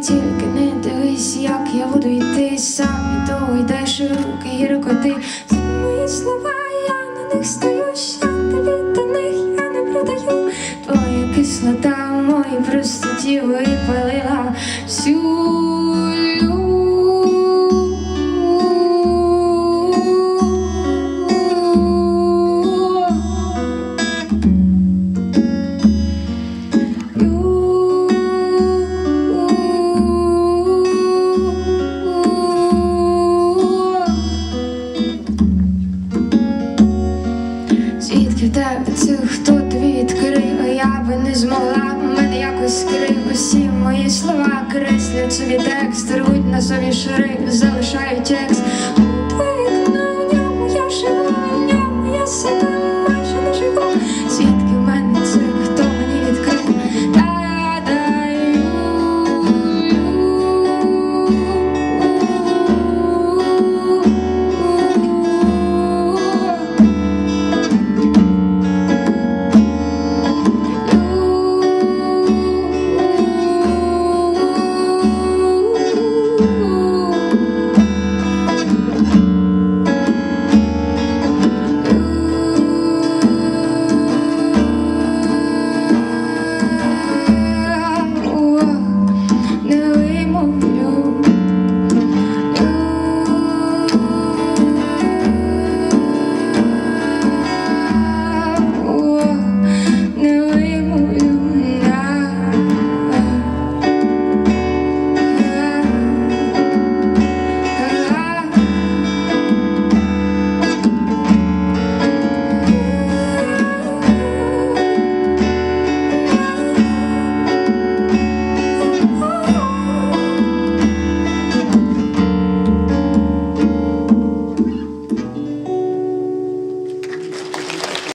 тільки не дивись, як я буду йти. Сам і того йдеш руки гірко ти. Це мої слова, я на них стою, що тобі до них я не продаю. Твоя кислота в моїй простоті випалила слова, креслять собі текст, рвуть на собі шари, залишають текст.